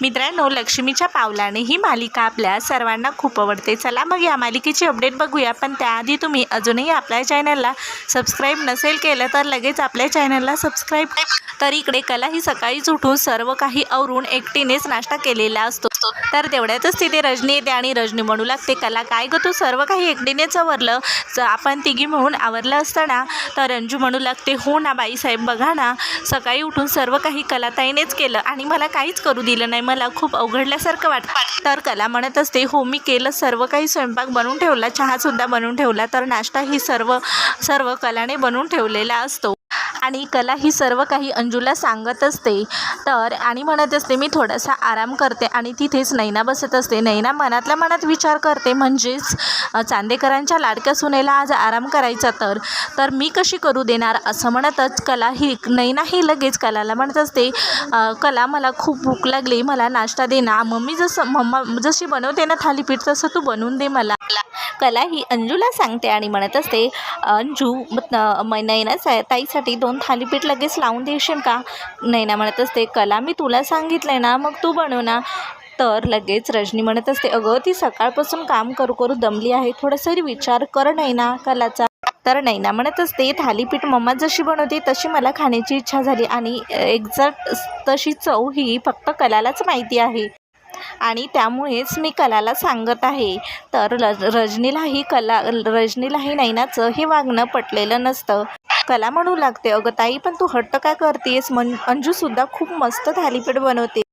मित्रांनो लक्ष्मीच्या पावलाने ही मालिका आपल्या सर्वांना खूप आवडते. चला मग या मालिकेची अपडेट बघूया. पण त्याआधी तुम्ही अजूनही आपल्या चॅनलला सबस्क्राईब नसेल केलं तर लगेच आपल्या चॅनलला सबस्क्राईब तर इकडे कला ही सकाळीच उठून सर्व काही आवरून एकटीनेच नाश्ता केलेला असतो. तर तेवढ्यातच तिथे रजनी येते आणि रजनी म्हणू लागते कला काय गं तू? सर्व काही एकटीनेच आवरलं ज आपण तिघी म्हणून आवरलं असताना तर रंजू म्हणू लागते हो ना बाईसाहेब बघा ना. सकाळी उठून सर्व काही कलाताईनेच केलं आणि मला काहीच करू दिलं नाही. मला खूप अवघडल्यासारखं वाटतं तर कला म्हणत असते हो मी केलं सर्व काही. स्वयंपाक बनवून ठेवला चहासुद्धा बनवून ठेवला. तर नाश्ता ही सर्व सर्व कलाने बनवून ठेवलेला असतो. आणि कला ही सर्व काही अंजूला सांगत असते. तर आणि म्हणत असते मी थोडासा आराम करते आणि तिथेच नैना बसत असते. नैना मनातल्या मनात विचार करते म्हणजेच चांदेकरांच्या लाडक्या सुनेला आज आराम करायचा तर? तर मी कशी करू देणार? असं म्हणतच कला ही नैना ही लगेच कलाला म्हणत असते कला मला खूप भूक लागली मला नाश्ता दे ना. मम्मी जसं मम्मा जशी बनवते ना थालीपीठ तसं तू बनवून दे मला. कला ही अंजूला सांगते आणि म्हणत असते अंजू नैना सा ताईसाठी दोन थालीपीठ लगेच लावून देशील का? नैना म्हणत असते कला मी तुला सांगितलं आहे ना मग तू बनव ना. तर लगेच रजनी म्हणत असते अगं ती सकाळपासून काम करू करू दमली आहे थोडासा विचार कर नैना कलाचा. तर नैना म्हणत असते थालीपीठ मम्मा जशी बनवते तशी मला खाण्याची इच्छा झाली आणि एक्झॅक्ट तशी चव ही फक्त कलालाच माहिती आहे. आणि त्यामुळेच मी कलाला सांगत आहे. तर रज रजनीलाही कला रजनीलाही नैनाचं हे वागणं पटलेलं नसतं. कला म्हणू लागते. अगं ताई पण तू हट्ट काय करतेस? मन अंजूसुद्धा खूप मस्त थालीपीठ बनवते.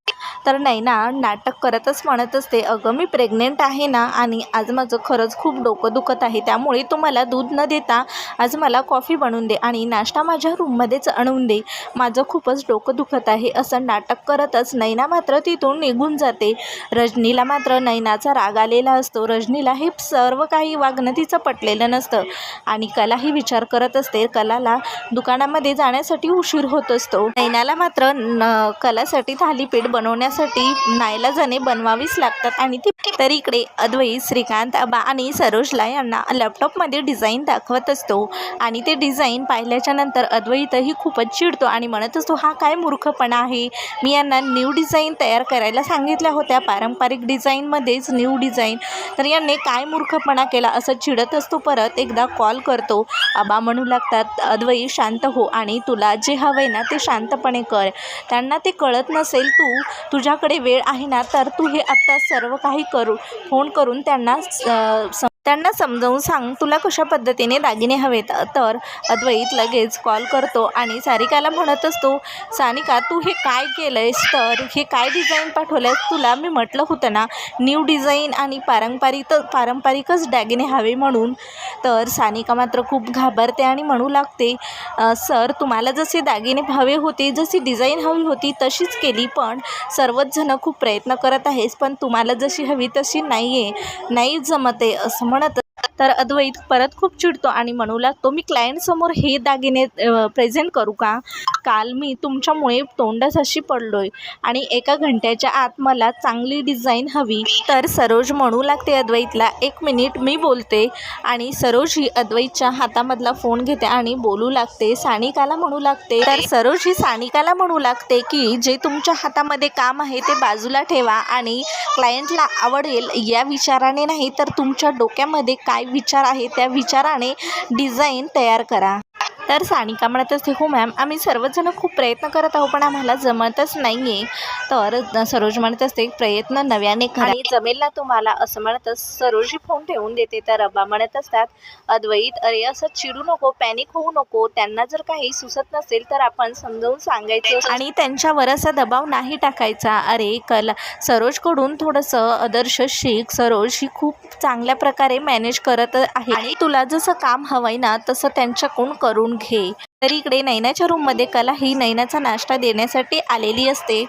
तर नैना नाटक करतच म्हणत असते. अगं मी प्रेग्नेंट आहे ना आणि आज माझं खरंच खूप डोकं दुखत आहे. त्यामुळे तू मला दूध न देता आज मला कॉफी बनवून दे आणि नाश्ता माझ्या रूममध्येच आणून दे. माझं खूपच डोकं दुखत आहे. असं नाटक करतच नैना मात्र तिथून निघून जाते. रजनीला मात्र नैनाचा राग आलेला असतो. रजनीला हे सर्व काही वागणं तिचं पटलेलं नसतं. आणि कलाही विचार करत असते. कलाला दुकानामध्ये जाण्यासाठी उशीर होत असतो. नैनाला मात्र न कलासाठी थालीपीठ बनवण्यासाठी नाईलाजाने बनवावीच लागतात. आणि ती तर इकडे अद्वैत श्रीकांत अबा आणि सरोजला यांना लॅपटॉपमध्ये डिझाईन दाखवत असतो. आणि ते डिझाईन पाहिल्याच्या नंतर अद्वैतही खूपच चिडतो आणि म्हणत असतो हा काय मूर्खपणा आहे? मी यांना न्यू डिझाईन तयार करायला सांगितल्या होत्या. पारंपरिक डिझाईनमध्येच न्यू डिझाईन तर यांनी काय मूर्खपणा केला असं चिडत असतो परत एकदा कॉल करतो. आबा म्हणू लागतात अद्वैत शांत हो आणि तुला जे हवं आहे ना ते शांतपणे कर. त्यांना ते कळत नसेल तू तुझ्याकडे वेळ आहे ना तर तू हे आत्ता सर्व काही करू फोन करून त्यांना स- त्यांना समजावून सांग तुला कशा पद्धतीने दागिने हवेत? तर अद्वैत लगेच कॉल करतो आणि सारिकाला म्हणत असतो सानिका तू हे काय केलं आहेस तर हे काय डिझाईन पाठवलंयस? तुला मी म्हटलं होतं ना न्यू डिझाईन आणि पारंपरिक पारंपरिकच दागिने हवे म्हणून. तर सानिका मात्र खूप घाबरते आणि म्हणू लागते सर तुम्हाला जसे दागिने हवे होते जशी डिझाईन हवी होती तशीच केली पण सर्वच जण खूप प्रयत्न करत आहेस पण तुम्हाला जशी हवी तशी नाही आहे नाही जमते असं म्हणत तर अद्वैत परत खूप चिडतो आणि म्हणू लागतो मी क्लायंटसमोर हे दागिने प्रेझेंट करू का? काल मी तुमच्यामुळे तोंडासाशी पडलोय आणि एका घंट्याच्या आत मला चांगली डिझाईन हवी. तर सरोज म्हणू लागते अद्वैतला एक मिनिट मी बोलते. आणि सरोज ही अद्वैतच्या हातामधला फोन घेते आणि बोलू लागते सानिकाला म्हणू लागते. तर सरोज ही सानिकाला म्हणू लागते की जे तुमच्या हातामध्ये काम आहे ते बाजूला ठेवा आणि क्लायंटला आवडेल या विचाराने नाही तर तुमच्या डोक्यामध्ये काय विचार आहे त्या विचाराने डिझाईन तयार करा. तर सानिका म्हणत असते हो मॅम आम्ही सर्वजण खूप प्रयत्न करत आहोत पण आम्हाला जमतच नाही आहे तर सरोज म्हणत असते प्रयत्न नव्याने करा. आणि जमेल ना तुम्हाला? असं म्हणतच सरोजी फोन ठेवून देते तर अब्बा म्हणत असतात अद्वैत अरे असं चिडू नको पॅनिक होऊ नको त्यांना जर काही सुचत नसेल तर आपण समजावून सांगायचं. आणि त्यांच्यावर असा दबाव नाही टाकायचा. अरे कला सरोजकडून थोडंसं आदर्श शिक. सरोज ही खूप चांगल्या प्रकारे मॅनेज करत आहे. आणि तुला जसं काम हवंय ना तसं त्यांच्याकडून करून घे तर इकडे नैनाच्या रूममध्ये कला ही नैनाचा नाश्ता देण्यासाठी आलेली असते.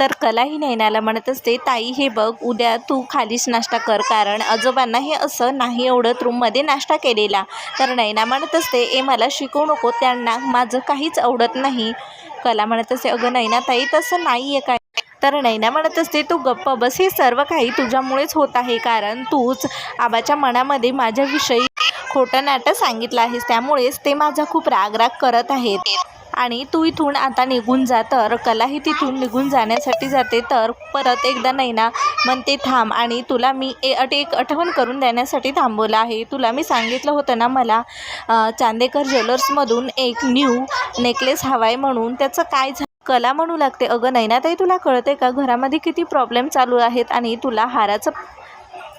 तर कला ही नैनाला म्हणत असते ताई हे बघ उद्या तू खालीच नाश्ता कर कारण आजोबांना हे असं नाही एवढं रूममध्ये नाश्ता केलेला. तर नैना म्हणत असते ए मला शिकवू नको त्यांना माझं काहीच आवडत नाही. कला म्हणत असते अगं नैना ताई तसं नाही आहे काय? तर नैना म्हणत असते तू गप्प बस हे सर्व काही तुझ्यामुळेच होत आहे कारण तूच आबाच्या मनामध्ये माझ्याविषयी खोटं नाटं सांगितलं आहेस त्यामुळेच ते माझा खूप रागराग करत आहेत. आणि तू इथून आता निघून जा तर कलाही तिथून निघून जाण्यासाठी जाते तर परत एकदा नैना म्हणते थांब आणि तुला मी ए अट एक आठवण करून देण्यासाठी थांबवलं आहे. तुला मी सांगितलं होतं ना मला चांदेकर ज्वेलर्समधून एक न्यू नेकलेस हवा आहे म्हणून त्याचं काय झालं कला म्हणू लागते. अगं नैनाताई तुला कळते का? घरामध्ये किती प्रॉब्लेम चालू आहेत आणि तुला हाराचं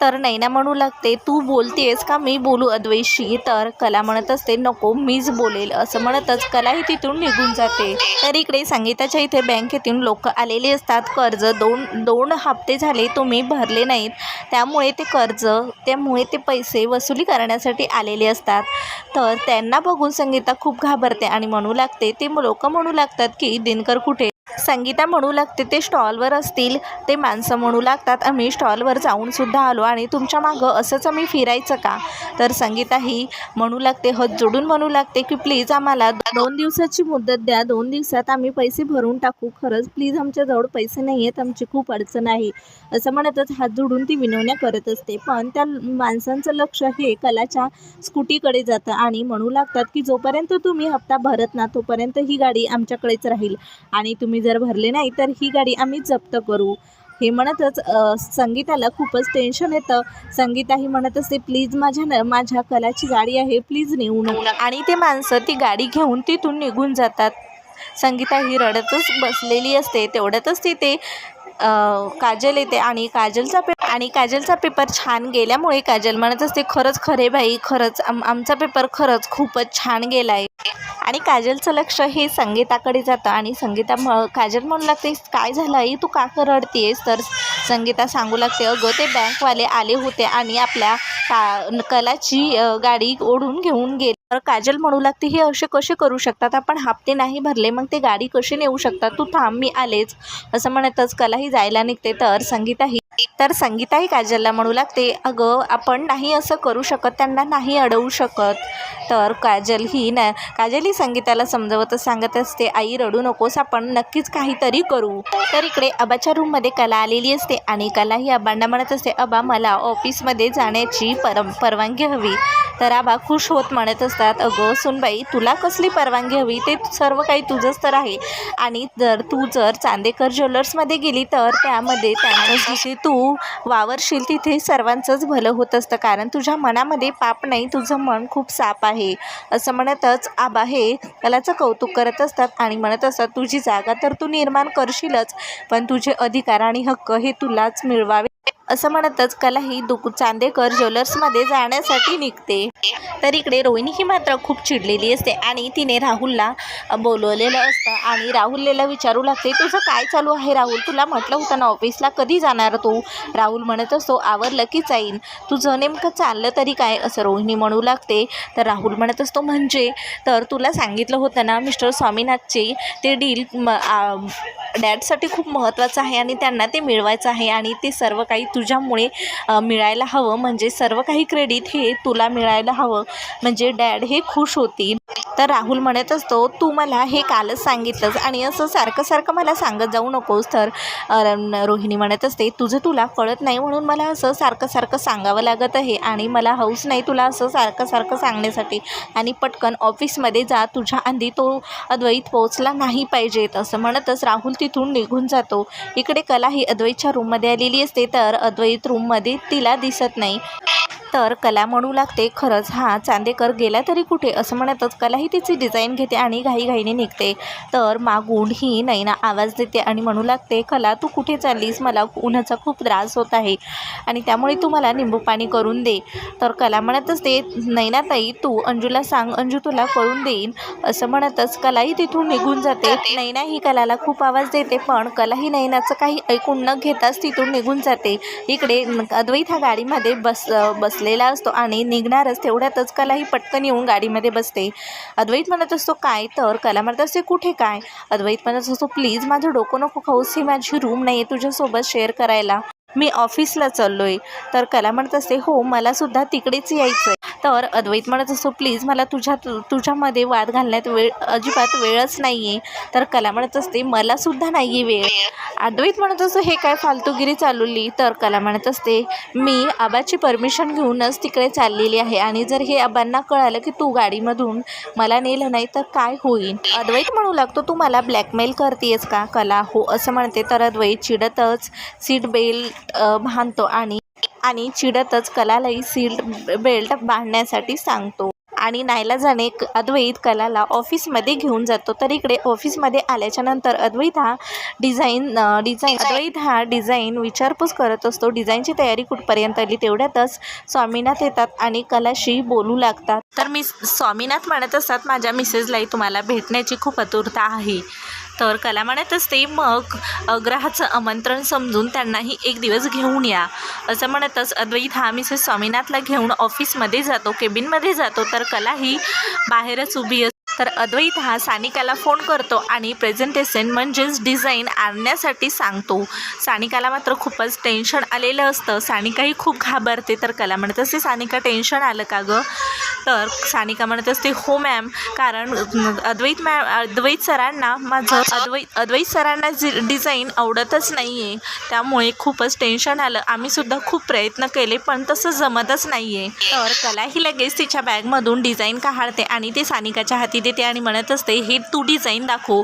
तर नैना म्हणू लागते तू बोलतेस का? मी बोलू अद्वैशी तर कला म्हणत असते नको मीच बोलेल. असं म्हणतच कलाही तिथून निघून जाते. तर इकडे संगीताच्या इथे बँकेतून लोक आलेले असतात. कर्ज दोन दोन हप्ते झाले तुम्ही भरले नाहीत. त्यामुळे ते कर्ज त्यामुळे ते पैसे वसुली करण्यासाठी आलेले असतात. तर त्यांना बघून संगीता खूप घाबरते आणि म्हणू लागते ते लोक म्हणू लागतात की दिनकर कुठे संगीता म्हणू लागते ते स्टॉलवर असतील. ते माणसं म्हणू लागतात आम्ही स्टॉलवर जाऊन सुद्धा आलो आणि तुमच्या मागं असंच आम्ही फिरायचं का? तर संगीता ही म्हणू लागते हत जोडून म्हणू लागते की प्लीज आम्हाला दोन दिवसाची मुदत द्या. दोन दिवसात आम्ही पैसे भरून टाकू. खरंच प्लीज आमच्याजवळ पैसे नाही आहेत आमची खूप अडचण आहे. असं म्हणतच हात जोडून ती विनवण्या करत असते. पण त्या माणसांचं लक्ष हे कलाच्या स्कूटीकडे जातं आणि म्हणू लागतात की जोपर्यंत तुम्ही हप्ता भरत ना तोपर्यंत ही गाडी आमच्याकडेच राहील आणि तुम्ही जर भरले नाही तर ही गाडी आम्ही जप्त करू. हे म्हणतच संगीताला खूपच टेन्शन येतं. संगीता ही म्हणत असते प्लीज माझ्या न माझ्या कलाची गाडी आहे प्लीज नेऊ नका. आणि ते माणसं ती गाडी घेऊन तिथून निघून जातात. संगीता ही रडतच बसलेली असते. तेवढ्यातच तिथे काजल येते आणि काजलचा आणि काजलचा पेपर छान गेल्यामुळे काजल म्हणत असते खरंच खरे बाई खरंच आम आमचा पेपर खरंच खूपच छान गेला आहे आणि काजलचं लक्ष हे संगीताकडे जातं आणि संगीता म काजल म्हणू लागते काय झालं आई? तू का रडतेस तर संगीता सांगू लागते अगं ते बँकवाले आले होते आणि आपल्या का कलाची गाडी ओढून घेऊन गेले. तर काजल म्हणू लागते हे असे कसे करू शकतात? आपण हप्ते नाही भरले मग ते गाडी कशी नेऊ शकतात? तू थांब मी आलेच. असं म्हणतच कलाही जायला निघते. तर संगीताही तर संगीताही काजलला म्हणू लागते अगं आपण नाही असं करू शकत त्यांना नाही अडवू शकत. तर काजल ही ना काजल ही संगीताला समजवतच सांगत असते आई रडू नकोस आपण नक्कीच काहीतरी करू. तर इकडे अबाच्या रूममध्ये कला आलेली असते आणि कला ही अबांना म्हणत असते अबा मला ऑफिसमध्ये जाण्याची परम परवानगी हवी. तर आबा खुश होत म्हणत असतात अगं सुनबाई तुला कसली परवानगी हवी? ते सर्व काही तुझंच तर आहे. आणि जर तू जर चांदेकर ज्वेलर्समध्ये गेली तर त्यामध्ये त्यांचं जिथे तू वावरशील तिथे सर्वांचंच भलं होत असतं. कारण तुझ्या मनामध्ये पाप नाही तुझं मन खूप साप आहे. असं म्हणतच आबा हे कलाचं कौतुक करत असतात आणि म्हणत असतात तुझी जागा तर तू निर्माण करशीलच पण तुझे अधिकार आणि हक्क हे तुलाच मिळवावे. असं म्हणतच कला ही दुक चांदेकर ज्वेलर्समध्ये जाण्यासाठी निघते. तर इकडे रोहिणी ही मात्र खूप चिडलेली असते आणि तिने राहुलला बोलवलेलं असतं आणि राहुलला विचारू लागते तुझं काय चालू आहे राहुल? तुला म्हटलं होतं ना ऑफिसला कधी जाणार तू? राहुल म्हणत असतो आवरलं की जाईन. तुझं नेमकं चाललं तरी काय? असं रोहिणी म्हणू लागते. तर राहुल म्हणत असतो म्हणजे? तर तुला सांगितलं होतं ना मिस्टर स्वामीनाथचे ते डील म डॅडसाठी खूप महत्त्वाचं आहे आणि त्यांना ते मिळवायचं आहे आणि ते सर्व काही तुझ्यामुळे मिळायला हवं. म्हणजे सर्व काही क्रेडिट हे तुला मिळायला हवं. म्हणजे डॅड हे खुश होतील तर राहुल म्हणत असतो तू मला हे कालच सांगितलंस आणि असं सारखं सारखं मला सांगत जाऊ नकोस. तर रोहिणी म्हणत असते तुझं तुला कळत नाही म्हणून मला असं सारखं सारखं सांगावं लागत आहे आणि मला हौस नाही तुला असं सारखं सारखं सांगण्यासाठी. आणि पटकन ऑफिसमध्ये जा तुझ्या आधी तो अद्वैत पोहोचला नाही पाहिजेत. असं म्हणतच राहुल तिथून निघून जातो. इकडे कला ही अद्वैतच्या रूममध्ये आलेली असते. तर अद्वैत रूममध्ये तिला दिसत नाही. तर कला म्हणू लागते खरंच हा चांदेकर गेला तरी कुठे? असं म्हणतच कलाही तिची डिझाईन घेते आणि घाईघाईने निघते. तर मागून ही नैना आवाज देते आणि म्हणू लागते कला तू कुठे चाललीस? मला उन्हाचा खूप त्रास होत आहे आणि त्यामुळे तू मला निंबू पाणी करून दे. तर कला म्हणतच ते नैनाताई तू अंजूला सांग अंजू तुला करून देईन. असं म्हणतच कलाही तिथून निघून जाते. नैना ही कलाला खूप आवाज देते पण कला ही नैनाचं काही ऐकून न घेताच तिथून निघून जाते. इकडे अद्वैत हा गाडीमध्ये बस बसलेला असतो आणि निघणारच तेवढ्यातच कलाही पटकन येऊन गाडीमध्ये बसते. अद्वैत म्हणत असतो काय तर? कला म्हणत असते कुठे काय? अद्वैत म्हणत असतो प्लीज माझं डोकं नको खाऊस ही माझी रूम नाही आहे तुझ्यासोबत शेअर करायला. मी ऑफिसला चाललो आहे तर कला म्हणत असते हो मलासुद्धा तिकडेच यायचं आहे तर अद्वैत म्हणत असतो प्लीज मला तुझ्या तु तुझ्यामध्ये वाद घालण्यात वेळ अजिबात वेळच नाही आहे तर कला म्हणत असते मलासुद्धा नाही आहे वेळ. अद्वैत म्हणत असतो हे काय फालतूगिरी चालवली? तर कला म्हणत असते मी आबाची परमिशन घेऊनच तिकडे चाललेली आहे आणि जर हे आबांना कळालं की तू गाडीमधून मला नेलं नाही तर काय होईल? अद्वैत म्हणू लागतो तू मला ब्लॅकमेल करतेस का? कला हो असं म्हणते. तर अद्वैत चिडतच सीट बेल्ट अ, बांधतो आणि आणि चिडतच कलालाही सीट बेल्ट बांधण्यासाठी सांगतो. आणि नायलाजाने अद्वैत कलाला ऑफिसमध्ये घेऊन जातो. तर इकडे ऑफिसमध्ये आल्याच्यानंतर अद्वैत हा डिझाईन डिझाईन अद्वैत हा डिझाईन विचारपूस करत असतो. डिझाईनची तयारी कुठपर्यंत आली तेवढ्यातच स्वामीनाथ येतात आणि कलाशी बोलू लागतात. तर मी स्वामीनाथ म्हणत असतात माझ्या मिसेसलाही तुम्हाला भेटण्याची खूप आतुरता आहे. तर कला म्हणत असते मग ग्रहाचं आमंत्रण समजून त्यांनाही एक दिवस घेऊन या. असं म्हणतच अद्वैत हा मिसेस स्वामीनाथला घेऊन ऑफिसमध्ये जातो केबिनमध्ये जातो तर कला ही बाहेरच उभी असते तर अद्वैत हा सानिकाला फोन करतो आणि प्रेझेंटेशन म्हणजेच डिझाईन आणण्यासाठी सांगतो. सानिकाला मात्र खूपच टेन्शन आलेलं असतं. सानिकाही खूप घाबरते तर कला म्हणत असते सानिका टेन्शन आलं का गं? तर सानिका म्हणत असते हो मॅम कारण अद्वैत मॅम अद्वैत सरांना माझं अद्वैत अद्वैत सरांना जी डिझाईन आवडतच नाही आहे त्यामुळे खूपच टेन्शन आलं. आम्हीसुद्धा खूप प्रयत्न केले पण तसं जमतच नाही आहे तर कला ही लगेच तिच्या बॅगमधून डिझाईन काढते आणि ते सानिकाच्या हाती देते आणि म्हणत असते हे तू डिझाईन दाखव.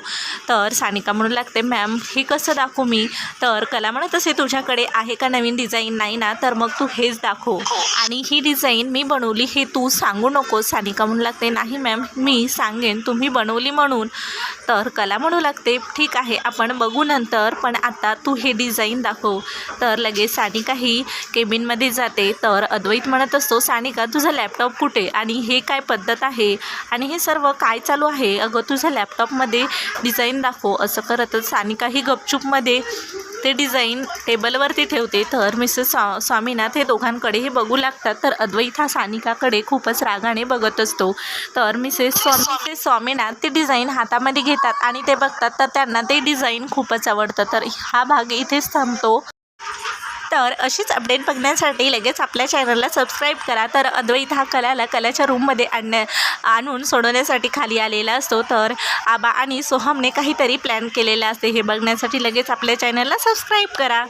तर सानिका म्हणू लागते मॅम हे कसं दाखवू मी? तर कला म्हणत असे तुझ्याकडे आहे का नवीन डिझाईन नाही ना. तर मग तू हेच दाखव. आणि ही डिझाईन मी बनवली हे तू सांगू नकोस सानिका म्हणू लागते. नाही मॅम मी सांगेन तुम्ही बनवली म्हणून. तर कला म्हणू लागते. ठीक आहे आपण बघू नंतर. पण आता तू हे डिझाईन दाखव. तर लगेच सानिका ही केबिनमध्ये जाते. तर अद्वैत म्हणत असतो सानिका तुझा लॅपटॉप कुठे? आणि हे काय पद्धत आहे? आणि हे सर्व काय चालू आहे? अगं तुझ्या लॅपटॉपमध्ये डिझाईन दाखव. असं करतच सानिका ही गपचूपमध्ये ते डिझाईन टेबलवरती ठेवते. तर मिसेस स्वा स्वामीनाथ हे दोघांकडेही बघू लागतात. तर अद्वैत हा सानिकाकडे खूपच रागाने बघत असतो. तर मिसेस स्वामी मिसेस स्वामीनाथ ते डिझाईन हातामध्ये घेतात आणि ते बघतात. तर त्यांना ते डिझाईन खूपच आवडतं. तर हा भाग इथेच थांबतो. तर अशीच अपडेट बघण्यासाठी लगेच आपल्या चॅनलला सबस्क्राईब करा. तर अद्वैत हा कलाला कलाच्या रूममध्ये आणण्या आणून सोडवण्यासाठी खाली आलेला असतो. तर आबा आणि सोहमने काहीतरी प्लॅन केलेला असते. हे बघण्यासाठी लगेच आपल्या चॅनलला सबस्क्राईब करा.